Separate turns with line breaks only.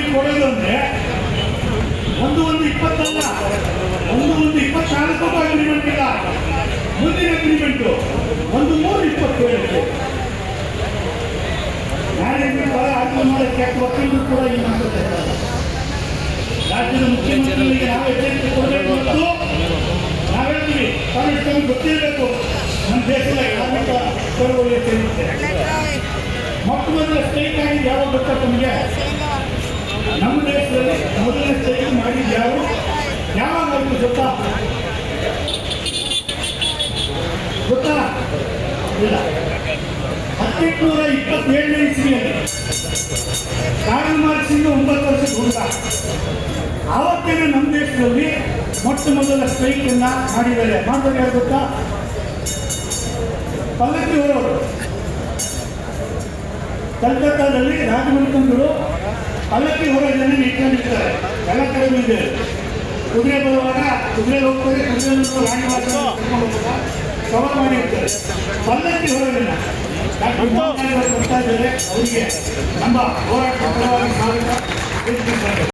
Strike ಕೊಡೋದು ಅಂದ್ರೆ ಒಂದು ಒಂದು ಇಪ್ಪತ್ತಲ್ಲ ಒಂದು ಒಂದು ಇಪ್ಪತ್ನಾಲ್ಕು ಅಗ್ರಿಮೆಂಟ್ ಇಲ್ಲ. ಮುಂದಿನ ಅಗ್ರಿಮೆಂಟು ಒಂದು ಮೂರು ಇಪ್ಪತ್ತು ಬಹಳ ಆಯ್ಕೆ ಮಾಡೋಕ್ಕೆ ವಕೀಲರು ಕೂಡ ಈ. ರಾಜ್ಯದ ಮುಖ್ಯಮಂತ್ರಿಗಳಿಗೆ ನಾವು ಎಚ್ಚರಿಕೆ ಕೊಡಬೇಕು ಮತ್ತು ನಾವು ಹೇಳ್ತೀವಿ ಕಾಂಗ್ರೆಸ್ ನಮಗೆ ಗೊತ್ತಿರಬೇಕು. ನಮ್ಮ ದೇಶದ ಕಾರ್ಮಿಕ ಚಳವಳಿ ಅಂತ ಸ್ಟ್ರೈಕ್ ಆಗಿದ್ದು ಯಾವಾಗ ಗೊತ್ತಾ ತಮಗೆ ನಮ್ಮ ದೇಶದಲ್ಲಿ ಮೊದಲನೇ ಸ್ಟೇಜ್ ಮಾಡಿದ್ದು ಯಾರು? ಆಯ್ತು ಗೊತ್ತಾ? ಗೊತ್ತಾ? ಇಲ್ಲ. ಹದಿನೆಂಟುನೂರ ಇಪ್ಪತ್ತೇಳನೇ ಇಸ್ವಿಯಲ್ಲಿ ಕಾರ್ಲ್ ಮಾರ್ಕ್ಸಿಂದ ಒಂಬತ್ತು ವರ್ಷ ಹುಡುಗ ಆವತ್ತೇನೆ ನಮ್ಮ ದೇಶದಲ್ಲಿ ಮೊಟ್ಟ ಮೊದಲ ಸ್ಟ್ರೈಕ್ ಅನ್ನ ಮಾಡಿದ್ದಾರೆ. ಮಾಡಿದಾಗ ಯಾರು ಗೊತ್ತಾ? ಪಲ್ಲಕ್ಕಿ ಅವರು ಕಲ್ಕತ್ತಾದಲ್ಲಿ ರಾಜಮನೆತನಗಳು ಪಲ್ಲಕ್ಕಿ ಹೊರಜನ ನಿಂತ್ಕೊಂಡಿರ್ತಾರೆ ಎಲ್ಲ ಕಡೆ ಇದೆ ಕುದುರೆ ಬರುವಾಗ ಕುದುರೆ ಹೋಗ್ತಾರೆ, ಕುದುರೆ ರಾಣಿ ಕವರ್ ಮಾಡಿರ್ತಾರೆ ಪಲ್ಲಕ್ಕಿ ಹೊರಗಿನ ಬರ್ತಾ ಇದ್ದಾರೆ ಅವರಿಗೆ. ನಮ್ಮ ಹೋರಾಟ